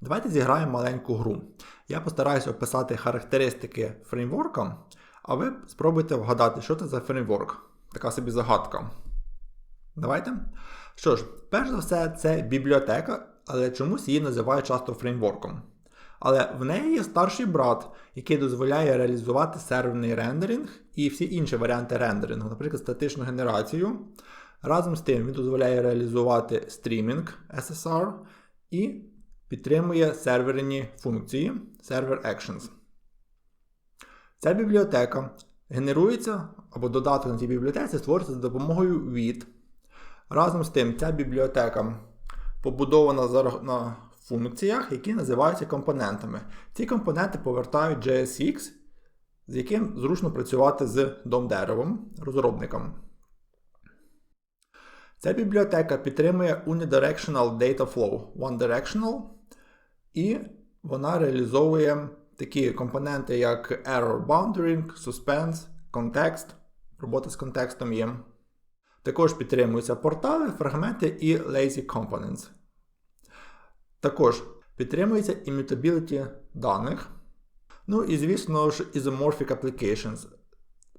Давайте зіграємо маленьку гру. Я постараюся описати характеристики фреймворка, а ви спробуйте вгадати, що це за фреймворк. Така собі загадка. Давайте. Що ж, перш за все, це бібліотека, але чомусь її називають часто фреймворком. Але в неї є старший брат, який дозволяє реалізувати серверний рендеринг і всі інші варіанти рендерингу, наприклад, статичну генерацію. Разом з тим він дозволяє реалізувати стрімінг SSR і підтримує серверні функції Server Actions. Ця бібліотека генерується або додаток на цій бібліотеці створюється за допомогою від. Разом з тим, ця бібліотека побудована на функціях, які називаються компонентами. Ці компоненти повертають JSX, з яким зручно працювати з DOM-деревом розробникам. Ця бібліотека підтримує Unidirectional Data Flow OneDirectional, і вона реалізовує такі компоненти, як Error Boundary, Suspense, Context, робота з контекстом є. Також підтримуються портали, фрагменти і Lazy Components. Також підтримується immutability даних. Ну і, звісно ж, Isomorphic Applications.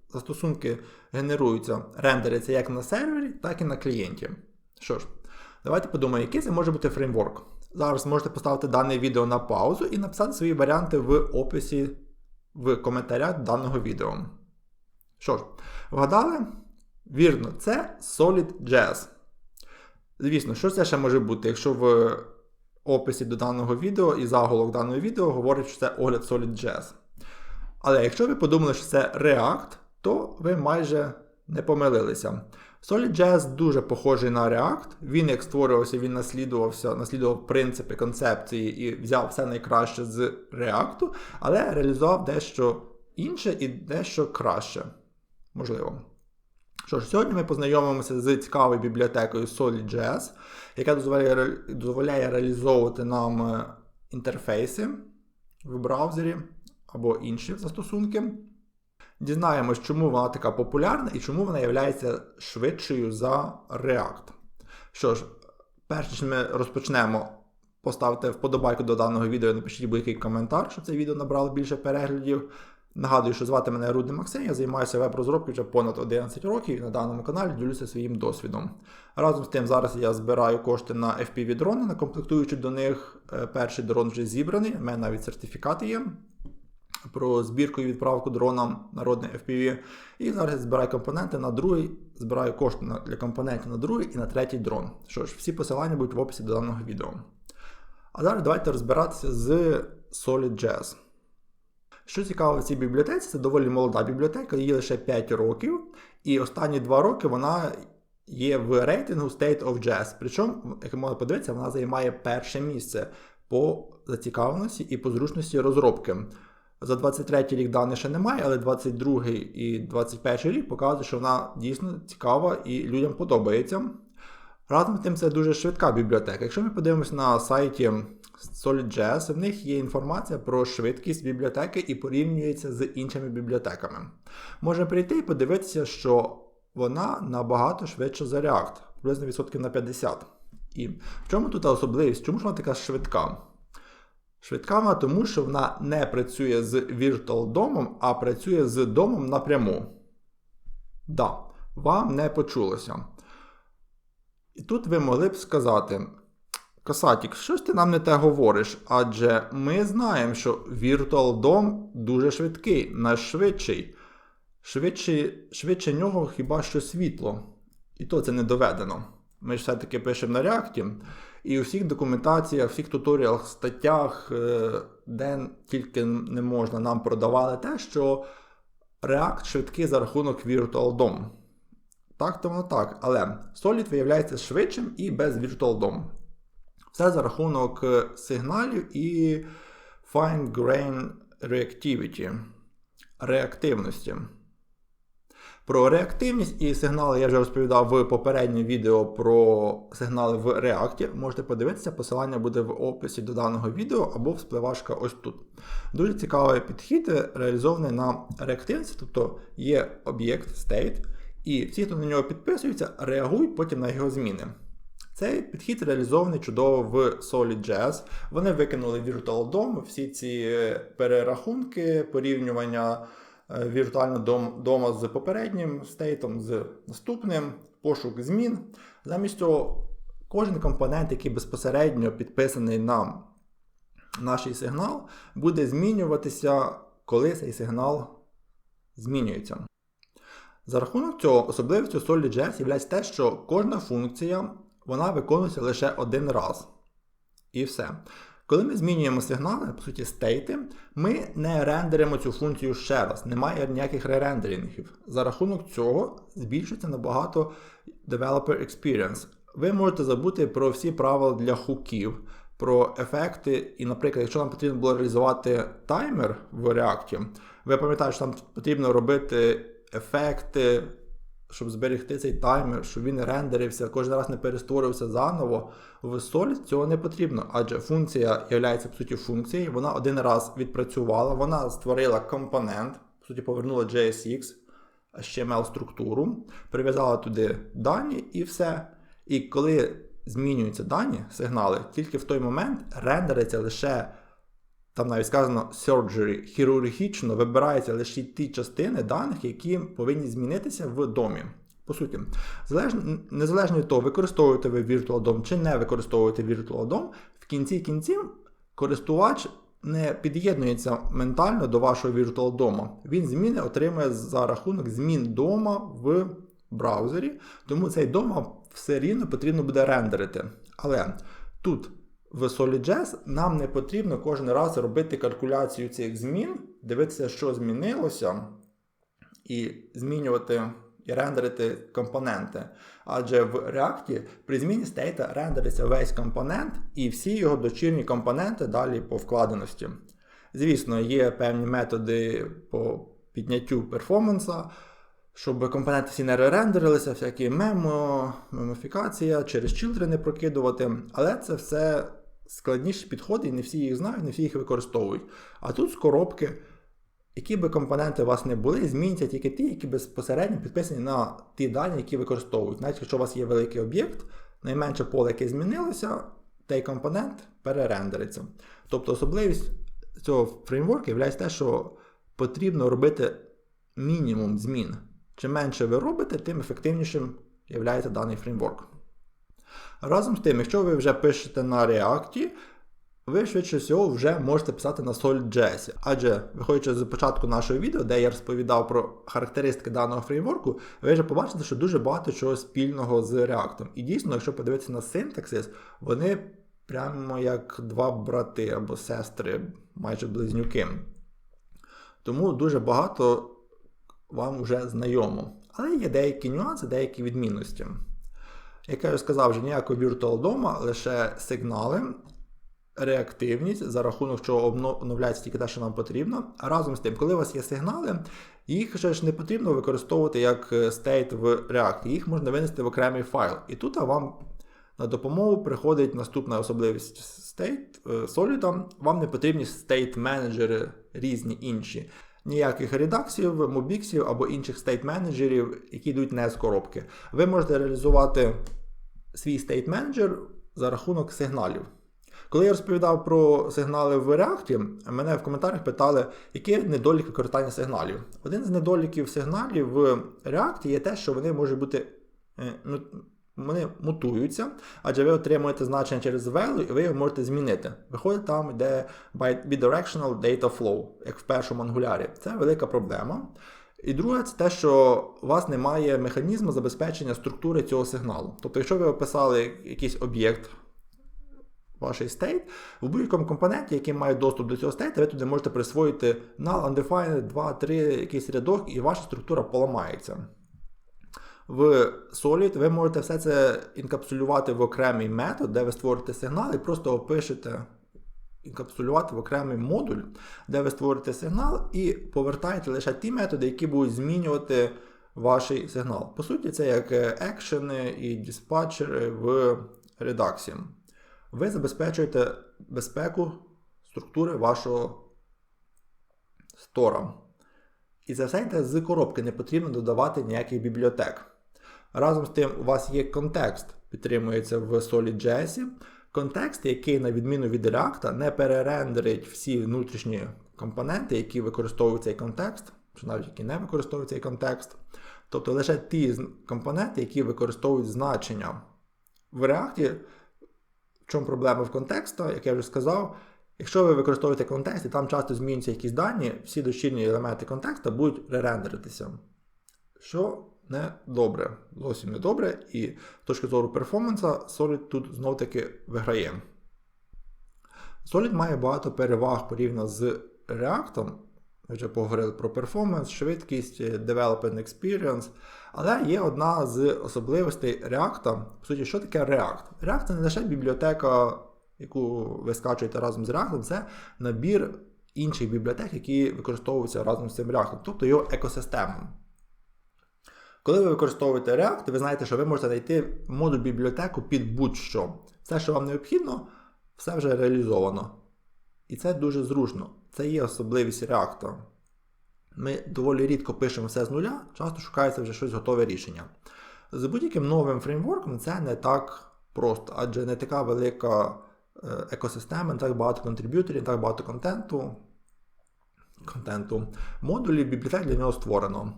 Застосунки генеруються, рендеряться як на сервері, так і на клієнті. Що ж, давайте подумаємо, який це може бути фреймворк. Зараз можете поставити дане відео на паузу і написати свої варіанти в описі в коментарях даного відео. Що ж, вгадали? Вірно, це SolidJS. Звісно, що це ще може бути, якщо в описі до даного відео і заголовок даного відео говорить, що це огляд SolidJS. Але якщо ви подумали, що це React, то ви майже не помилилися. SolidJS дуже похожий на React. Він як створювався, він наслідувався, наслідував принципи, концепції і взяв все найкраще з React, але реалізував дещо інше і дещо краще. Можливо. Що ж, сьогодні ми познайомимося з цікавою бібліотекою SolidJS, яка дозволяє дозволяє реалізовувати нам е, інтерфейси в браузері або інші застосунки. Дізнаємось, чому вона така популярна і чому вона є швидшою за React. Що ж, перш ніж ми розпочнемо, поставте вподобайку до даного відео, і напишіть будь-який коментар, щоб це відео набрало більше переглядів. Нагадую, що звати мене Рудний Максим, я займаюся веб-розробкою вже понад 11 років і на даному каналі ділюся своїм досвідом. Разом з тим, зараз я збираю кошти на FPV-дрони, накомплектуючи до них е, перший дрон вже зібраний, у мене навіть сертифікати є про збірку і відправку дрона народний FPV. І зараз збираю компоненти на другий, збираю кошти для компонентів на другий і на третій дрон. Що ж, всі посилання будуть в описі до даного відео. А зараз давайте розбиратися з SolidJS. Що цікаво в цій бібліотеці, це доволі молода бібліотека, їй лише 5 років, і останні 2 роки вона є в рейтингу State of Jazz. Причому, як можна подивитися, вона займає перше місце по зацікавленості і по зручності розробки. За 23 рік даних ще немає, але 22 і 21 рік показує, що вона дійсно цікава і людям подобається. Разом з тим, це дуже швидка бібліотека. Якщо ми подивимося на сайті SolidJS, в них є інформація про швидкість бібліотеки і порівнюється з іншими бібліотеками. Можна прийти і подивитися, що вона набагато швидше за React, приблизно відсотків на 50. І в чому тут особливість? Чому ж вона така швидка? Швидка вона тому, що вона не працює з Virtual домом, а працює з домом напряму. Да, вам не почулося. І тут ви могли б сказати: Касатік, щось ти нам не те говориш, адже ми знаємо, що Virtual DOM дуже швидкий, найшвидший. Швидше, швидше нього хіба що світло. І то це не доведено. Ми ж все-таки пишемо на React. І у всіх документаціях, всіх туторіалах, статтях, е, де тільки не можна, нам продавали те, що React швидкий за рахунок Virtual DOM. Так, то воно так. Але Solid виявляється швидшим і без Virtual DOM. Все за рахунок е, сигналів і Fine Grain Reactivity, реактивності. Про реактивність і сигнали я вже розповідав в попередньому відео про сигнали в React. Можете подивитися, посилання буде в описі до даного відео або вспливашка ось тут. Дуже цікавий підхід, реалізований на реактивності, тобто є об'єкт state, і всі, хто на нього підписується, реагують потім на його зміни. Цей підхід реалізований чудово в SolidJS. Вони викинули Virtual DOM, всі ці е, перерахунки, порівнювання е, віртуального дома з попереднім стейтом, з наступним, пошук змін. Замість цього, кожен компонент, який безпосередньо підписаний на наш сигнал, буде змінюватися, коли цей сигнал змінюється. За рахунок цього, особливістю SolidJS є те, що кожна функція вона виконується лише один раз. І все. Коли ми змінюємо сигнали, по суті, стейти, ми не рендеримо цю функцію ще раз, немає ніяких ререндерінгів. За рахунок цього збільшується набагато developer experience. Ви можете забути про всі правила для хуків, про ефекти. І, наприклад, якщо нам потрібно було реалізувати таймер в React, ви пам'ятаєте, що нам потрібно робити ефекти щоб зберегти цей таймер, щоб він рендерився, кожен раз не перестворювався заново. В Solid цього не потрібно, адже функція є по суті функцією, вона один раз відпрацювала, вона створила компонент, по суті, повернула JSX, HTML структуру, прив'язала туди дані і все. І коли змінюються дані, сигнали, тільки в той момент рендериться лише там навіть сказано surgery, хірургічно вибираються лише ті частини даних, які повинні змінитися в домі. По суті, залежно, незалежно від того, використовуєте ви Virtual DOM чи не використовуєте Virtual DOM, в кінці кінців користувач не під'єднується ментально до вашого Virtual DOM. Він зміни отримує за рахунок змін дома в браузері, тому цей дома все рівно потрібно буде рендерити. Але тут в SolidJS нам не потрібно кожен раз робити калькуляцію цих змін, дивитися, що змінилося, і змінювати і рендерити компоненти. Адже в React при зміні стейта рендериться весь компонент і всі його дочірні компоненти далі по вкладеності. Звісно, є певні методи по підняттю перформанса, щоб компоненти всі не ререндерилися, всякі мемо, мемофікація, через чилдри не прокидувати. Але це все складніші підходи, і не всі їх знають, не всі їх використовують. А тут з коробки, які би компоненти у вас не були, зміняться тільки ті, які безпосередньо підписані на ті дані, які використовують. Навіть якщо у вас є великий об'єкт, найменше поле, яке змінилося, той компонент перерендериться. Тобто особливість цього фреймворку є те, що потрібно робити мінімум змін. Чим менше ви робите, тим ефективнішим є даний фреймворк. Разом з тим, якщо ви вже пишете на React, ви швидше всього вже можете писати на SolidJS. Адже, виходячи з початку нашого відео, де я розповідав про характеристики даного фреймворку, ви вже побачите, що дуже багато чого спільного з React. І дійсно, якщо подивитися на синтаксис, вони прямо як два брати або сестри, майже близнюки. Тому дуже багато вам вже знайомо. Але є деякі нюанси, деякі відмінності. Як я вже сказав, вже ніякого Virtual DOM, лише сигнали, реактивність, за рахунок чого оновляється тільки те, що нам потрібно. А разом з тим, коли у вас є сигнали, їх вже ж не потрібно використовувати як стейт в React, їх можна винести в окремий файл. І тут вам на допомогу приходить наступна особливість стейт е, Solid. Вам не потрібні стейт менеджери різні інші. Ніяких редаксів, мобіксів або інших стейт менеджерів, які йдуть не з коробки. Ви можете реалізувати свій стейт менеджер за рахунок сигналів. Коли я розповідав про сигнали в React, мене в коментарях питали, які недоліки використання сигналів. Один з недоліків сигналів в React є те, що вони можуть бути. Е, ну, вони мутуються, адже ви отримуєте значення через value і ви його можете змінити. Виходить там, де bidirectional data flow, як в першому ангулярі. Це велика проблема. І друге, це те, що у вас немає механізму забезпечення структури цього сигналу. Тобто, якщо ви описали якийсь об'єкт, ваш стейт, в будь-якому компоненті, який має доступ до цього стейта, ви туди можете присвоїти null, undefined, 2, 3, якийсь рядок, і ваша структура поламається. В Solid ви можете все це інкапсулювати в окремий метод, де ви створите сигнал і просто опишете інкапсулювати в окремий модуль, де ви створите сигнал і повертаєте лише ті методи, які будуть змінювати ваш сигнал. По суті, це як екшени і диспатчери в редаксі. Ви забезпечуєте безпеку структури вашого стора. І це все йде з коробки, не потрібно додавати ніяких бібліотек. Разом з тим, у вас є контекст підтримується в SolidJS. Контекст, який, на відміну від React, не перерендерить всі внутрішні компоненти, які використовують цей контекст, чи навіть які не використовують цей контекст. Тобто лише ті компоненти, які використовують значення. В React, в чому проблема в контексту, як я вже сказав, якщо ви використовуєте контекст і там часто змінюються якісь дані, всі дочірні елементи контексту будуть ререндеритися. Що не добре, зовсім не добре, і з точки зору перформанса, Solid тут знов таки виграє. Solid має багато переваг порівняно з React. Ми вже поговорили про перформанс, швидкість, development experience. Але є одна з особливостей React. По суті, що таке React? React це не лише бібліотека, яку ви скачуєте разом з React, це набір інших бібліотек, які використовуються разом з цим React, тобто його екосистема. Коли ви використовуєте React, ви знаєте, що ви можете знайти модуль бібліотеку під будь-що. Все, що вам необхідно, все вже реалізовано. І це дуже зручно. Це є особливість React. Ми доволі рідко пишемо все з нуля, часто шукається вже щось готове рішення. З будь-яким новим фреймворком це не так просто, адже не така велика е, екосистема, не так багато контриб'юторів, не так багато контенту. контенту. Модулі бібліотек для нього створено.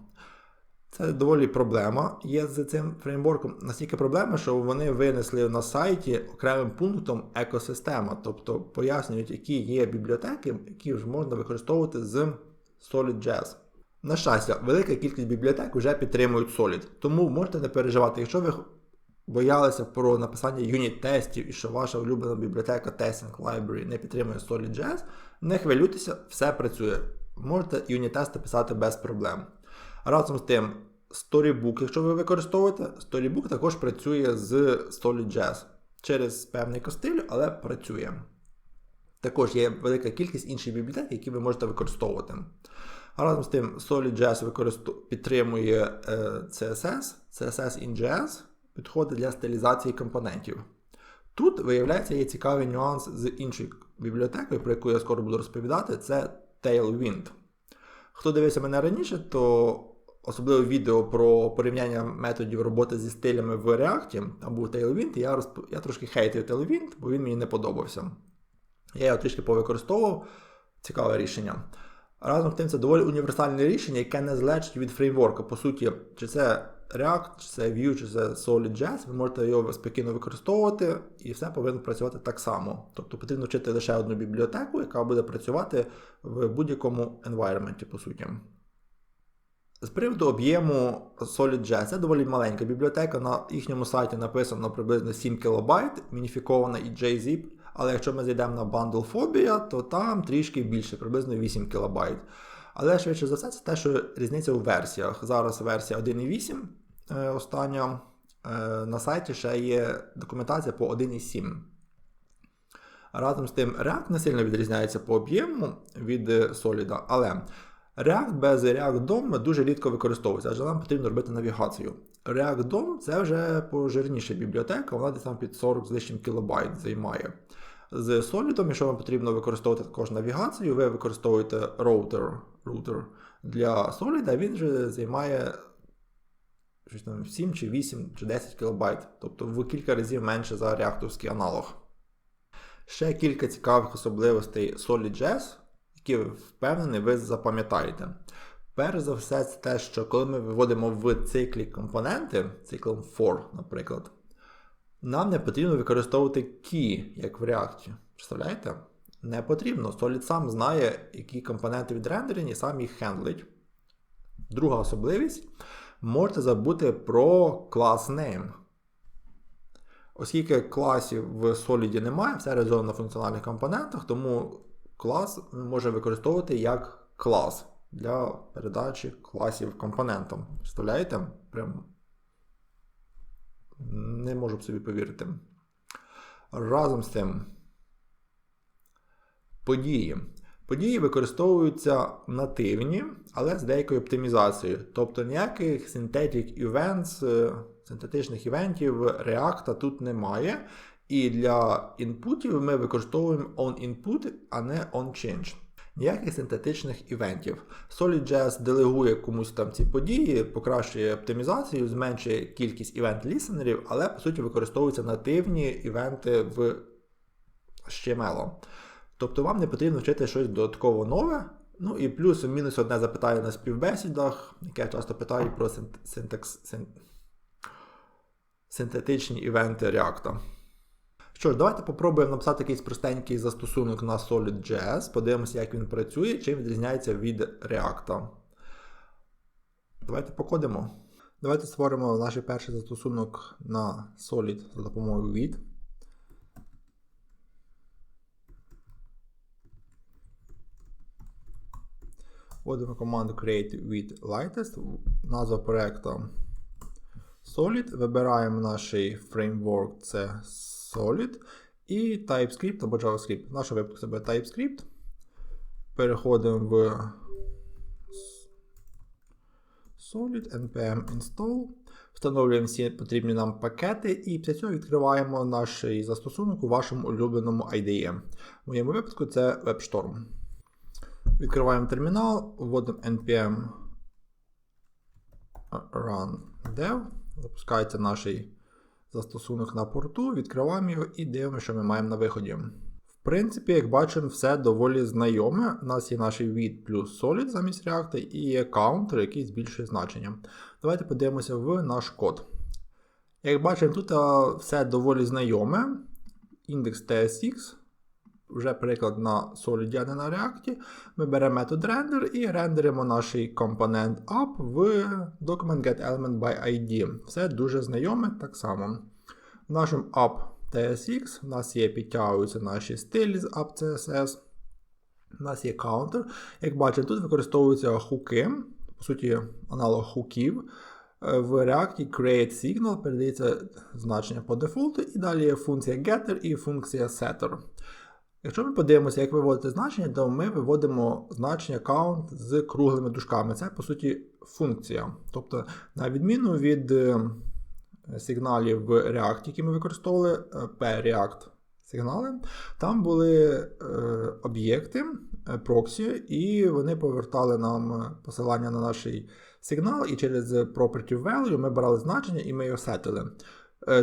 Це доволі проблема є з цим фреймворком. Настільки проблема, що вони винесли на сайті окремим пунктом екосистема, тобто пояснюють, які є бібліотеки, які вже можна використовувати з SolidJS. На щастя, велика кількість бібліотек вже підтримують Solid, тому можете не переживати, якщо ви боялися про написання юніт-тестів і що ваша улюблена бібліотека Testing Library не підтримує SolidJS, не хвилюйтеся, все працює. Можете юніт-тести писати без проблем. Разом з тим, Storybook, якщо ви використовуєте, Storybook також працює з SolidJS через певний костиль, але працює. Також є велика кількість інших бібліотек, які ви можете використовувати. Разом з тим, SolidJS використов... підтримує е, CSS, CSS in JS, підходи для стилізації компонентів. Тут, виявляється, є цікавий нюанс з іншою бібліотекою, про яку я скоро буду розповідати, це Tailwind. Хто дивився мене раніше, то особливо відео про порівняння методів роботи зі стилями в React, там був Tailwind, і я розп... я трошки хейтив Tailwind, бо він мені не подобався. Я його трішки повикористовував. Цікаве рішення. Разом з тим, це доволі універсальне рішення, яке не залежить від фреймворка. По суті, чи це React, чи це Vue, чи це SolidJS, ви можете його спокійно використовувати, і все повинно працювати так само. Тобто потрібно вчити лише одну бібліотеку, яка буде працювати в будь-якому environment, по суті. З приводу об'єму SolidJS, це доволі маленька бібліотека. На їхньому сайті написано приблизно 7 кБ, мініфікована і JZip. Але якщо ми зайдемо на Bundlephobia, то там трішки більше, приблизно 8 кБ. Але швидше за все, це те, що різниця у версіях. Зараз версія 1.8 е, остання. Е, на сайті ще є документація по 1.7. Разом з тим, React не сильно відрізняється по об'єму від Solid, але React без React DOM дуже рідко використовується, адже нам потрібно робити навігацію. React DOM це вже пожирніша бібліотека, вона десь там під 40 з лишнім кілобайт займає. З Solid, якщо вам потрібно використовувати також навігацію, ви використовуєте роутер, роутер для Solid, а він вже займає щось там, 7 чи 8 чи 10 кілобайт, тобто в кілька разів менше за реакторський аналог. Ще кілька цікавих особливостей SolidJS впевнений, ви запам'ятаєте. Перш за все, це те, що коли ми виводимо в циклі компоненти, циклом for, наприклад, нам не потрібно використовувати key, як в React. Представляєте? Не потрібно. Solid сам знає, які компоненти відрендерені, сам їх хендлить. Друга особливість можете забути про клас name. Оскільки класів в Solid немає, все реалізовано на функціональних компонентах, тому клас може використовувати як клас для передачі класів компонентам. Представляєте? Прям не можу б собі повірити. Разом з тим, події. Події використовуються нативні, але з деякою оптимізацією. Тобто ніяких synthetic events, е, синтетичних івентів React тут немає. І для інпутів ми використовуємо onInput, а не onChange. Ніяких синтетичних івентів. SolidJS делегує комусь там ці події, покращує оптимізацію, зменшує кількість івент-лісенерів, але по суті використовуються нативні івенти в HTML. Тобто вам не потрібно вчити щось додатково нове. Ну і плюс-мінус одне запитання на співбесідах, яке я часто питаю про синт- синтекс, синтетичні івенти React. Що ж, давайте попробуємо написати якийсь простенький застосунок на Solid.js, подивимося, як він працює, чим відрізняється від React. Давайте покодимо. Давайте створимо наш перший застосунок на Solid за допомогою від. Вводимо команду create with lightest, назва проекту Solid. Вибираємо наш фреймворк, це Solid. І TypeScript або JavaScript. В випадку це буде TypeScript. Переходимо в Solid, npm install. Встановлюємо всі потрібні нам пакети, і після цього відкриваємо наш застосунок у вашому улюбленому IDE. В моєму випадку це WebStorm. Відкриваємо термінал, вводимо npm run dev, запускається наш застосунок на порту, відкриваємо його і дивимося, що ми маємо на виході. В принципі, як бачимо, все доволі знайоме. У нас є наш від плюс Solid замість React і є counter, який збільшує значення. Давайте подивимося в наш код. Як бачимо, тут все доволі знайоме. Індекс TSX, вже приклад на Solid, а не на React. Ми беремо метод render і рендеримо наш компонент app в document getElementById. Все дуже знайоме так само. В нашому app TSX у нас є підтягуються наші стилі з app CSS. У нас є counter. Як бачите, тут використовуються хуки, по суті, аналог хуків. Е, В React create signal передається значення по дефолту, і далі є функція getter і функція setter. Якщо ми подивимося, як виводити значення, то ми виводимо значення count з круглими дужками. Це, по суті, функція. Тобто, на відміну від е, сигналів в React, які ми використовували, е, P-React сигнали, там були е, об'єкти, проксі, і вони повертали нам посилання на наш сигнал, і через property value ми брали значення і ми його сетили.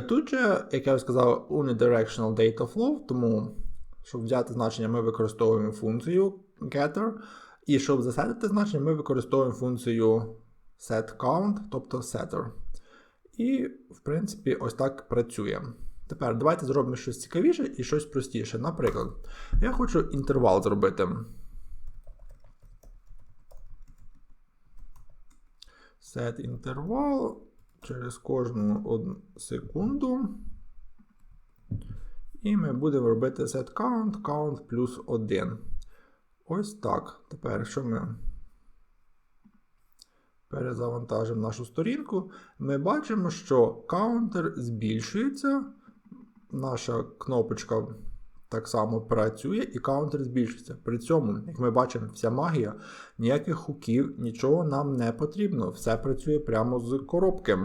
Тут же, як я вже сказав, unidirectional data flow, тому щоб взяти значення, ми використовуємо функцію getter. І щоб засетити значення, ми використовуємо функцію setCount, тобто setter. І, в принципі, ось так працює. Тепер давайте зробимо щось цікавіше і щось простіше. Наприклад, я хочу інтервал зробити. Set інтервал через кожну секунду. І ми будемо робити set count, count плюс 1. Ось так. Тепер, що ми перезавантажимо нашу сторінку, ми бачимо, що counter збільшується. Наша кнопочка так само працює, і counter збільшується. При цьому, як ми бачимо, вся магія, ніяких хуків, нічого нам не потрібно. Все працює прямо з коробки.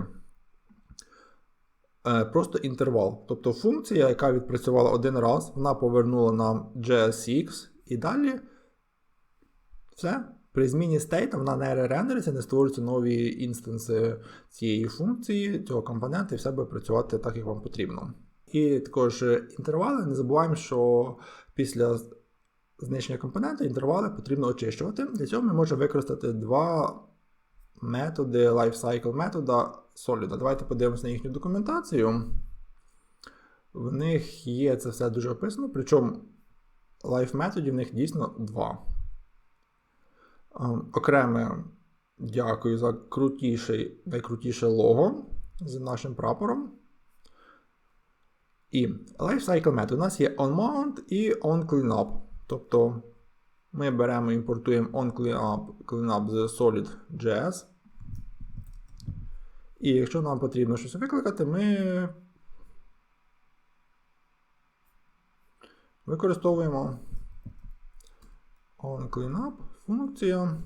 Е, Просто інтервал. Тобто функція, яка відпрацювала один раз, вона повернула нам JSX, і далі все. При зміні стейта вона не ререндериться, не створюються нові інстанси цієї функції, цього компонента, і все буде працювати так, як вам потрібно. І також інтервали, не забуваємо, що після знищення компонента інтервали потрібно очищувати. Для цього ми можемо використати два методи lifecycle метода Solid. Давайте подивимося на їхню документацію. В них є це все дуже описано, причому life методів в них дійсно два. Ем, Окреме дякую за крутіший, найкрутіше лого з нашим прапором. І lifecycle метод. У нас є onMount і onCleanup. Тобто ми беремо і імпортуємо onCleanup cleanup з Solid.js. І якщо нам потрібно щось викликати, ми використовуємо onCleanup функція.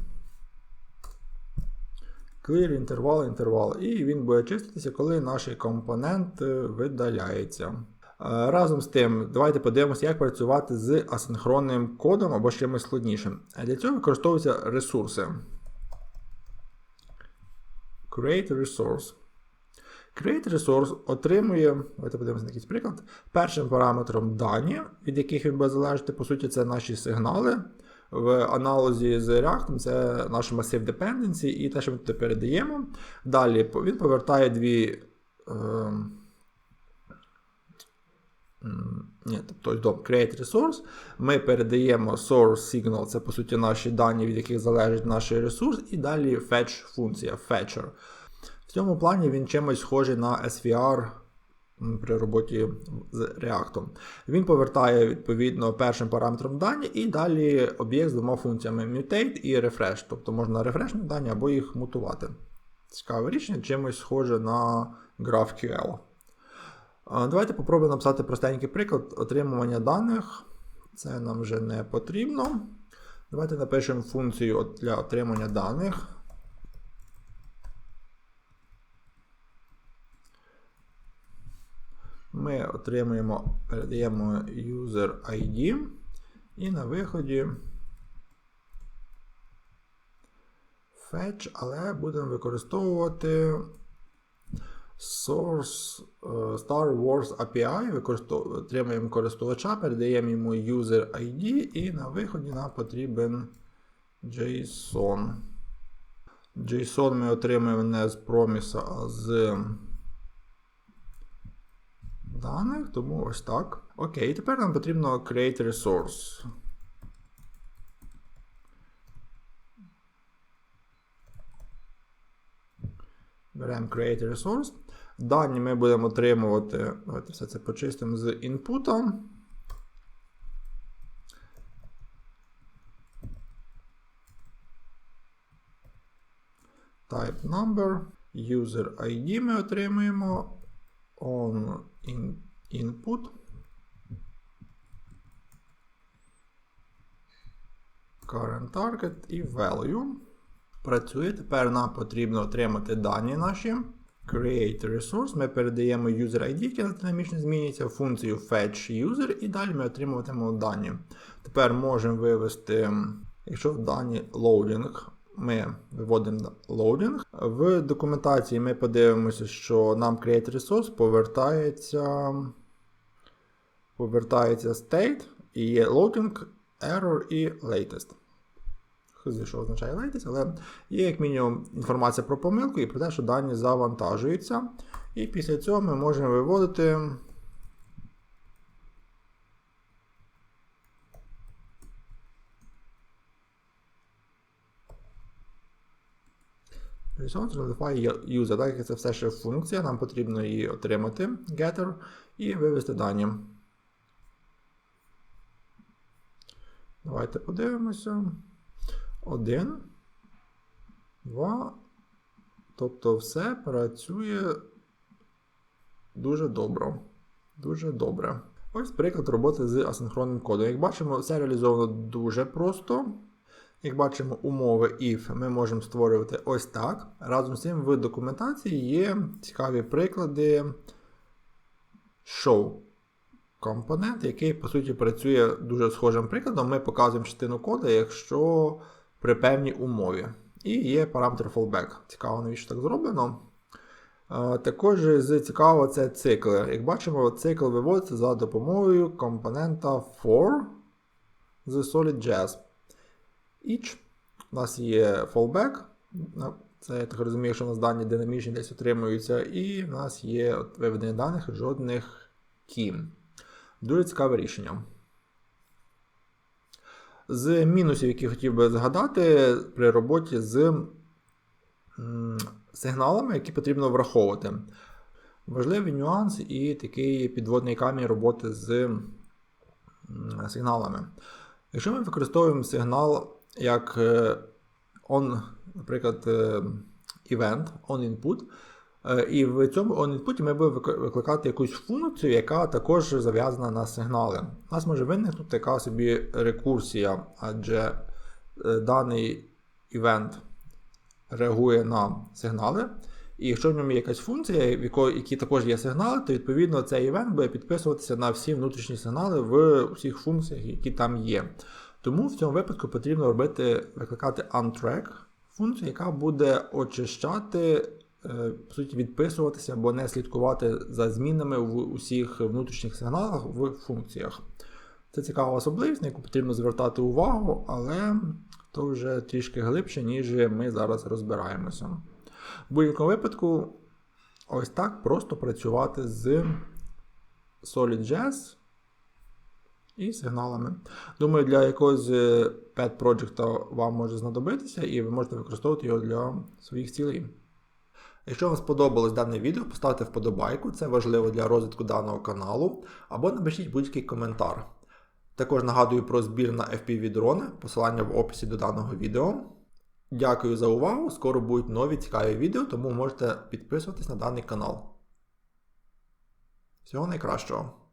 Clear інтервал, інтервал. І він буде чиститися, коли наш компонент е, видаляється. Разом з тим, давайте подивимося, як працювати з асинхронним кодом або з чимось складнішим. Для цього використовуються ресурси. Create resource. Create resource отримує, давайте подивимося на якийсь приклад, першим параметром дані, від яких він буде залежати, по суті, це наші сигнали. В аналозі з React це наш масив Dependency і те, що ми туди передаємо. Далі він повертає дві. Е, ні, тобто Create Resource. Ми передаємо source signal, це по суті наші дані, від яких залежить наш ресурс, і далі fetch функція, fetcher. В цьому плані він чимось схожий на SVR при роботі з React. Він повертає відповідно першим параметром дані, і далі об'єкт з двома функціями mutate і refresh. Тобто можна рефрешні дані або їх мутувати. Цікаве рішення, чимось схоже на GraphQL. Давайте попробуємо написати простенький приклад отримування даних. Це нам вже не потрібно. Давайте напишемо функцію для отримання даних. Ми отримуємо, передаємо user ID і на виході fetch, але будемо використовувати Source е, Star Wars API, отримуємо користувача, передаємо йому user ID, і на виході нам потрібен JSON. JSON ми отримуємо не з проміса, а з даних, тому ось так. Окей, тепер нам потрібно create resource. Беремо create resource. Дані ми будемо отримувати. Давайте все це почистимо з інпутом. Type number, user ID ми отримуємо on in, input. Current target і value. Працює. Тепер нам потрібно отримати дані наші. Create resource. Ми передаємо user ID, який динамічно змінюється, функцію fetch user, і далі ми отримуватимемо дані. Тепер можемо вивести, якщо в дані loading, ми виводимо loading. В документації ми подивимося, що нам create resource повертається повертається state, і є loading, error і latest. Хз, що означає latest, але є як мінімум інформація про помилку і про те, що дані завантажуються. І після цього ми можемо виводити. user, так як це все ще функція, нам потрібно її отримати, getter, і вивести дані. Давайте подивимося. Один. Два. Тобто все працює дуже добре. Дуже добре. Ось приклад роботи з асинхронним кодом. Як бачимо, все реалізовано дуже просто. Як бачимо, умови if ми можемо створювати ось так. Разом з цим в документації є цікаві приклади show компонент, який, по суті, працює дуже схожим прикладом. Ми показуємо частину коду, якщо при певній умові. І є параметр fallback. Цікаво, навіщо так зроблено. Також з цікавого це цикли. Як бачимо, цикл виводиться за допомогою компонента for з SolidJazz. Each. У нас є fallback. Це, я так розумію, що у нас дані динамічні десь отримуються, і в нас є виведення даних жодних кім. Дуже цікаве рішення. З мінусів, які хотів би згадати при роботі з сигналами, які потрібно враховувати. Важливий нюанс і такий підводний камінь роботи з сигналами. Якщо ми використовуємо сигнал як е, on, наприклад, е, event, on-input, е, і в цьому on-input ми будемо викликати якусь функцію, яка також зав'язана на сигнали. У нас може виникнути така собі рекурсія, адже даний івент реагує на сигнали. І якщо в ньому є якась функція, в якої, які також є сигнали, то відповідно цей івент буде підписуватися на всі внутрішні сигнали в усіх функціях, які там є. Тому в цьому випадку потрібно робити, викликати untrack функцію, яка буде очищати, е, по суті, відписуватися або не слідкувати за змінами в усіх внутрішніх сигналах в функціях. Це цікава особливість, на яку потрібно звертати увагу, але то вже трішки глибше, ніж ми зараз розбираємося. В будь-якому випадку, ось так просто працювати з SolidJS і сигналами. Думаю, для якогось е, pet project вам може знадобитися, і ви можете використовувати його для своїх цілей. Якщо вам сподобалось дане відео, поставте вподобайку, це важливо для розвитку даного каналу, або напишіть будь-який коментар. Також нагадую про збір на FPV дрони, посилання в описі до даного відео. Дякую за увагу! Скоро будуть нові цікаві відео, тому можете підписуватись на даний канал. Всього найкращого!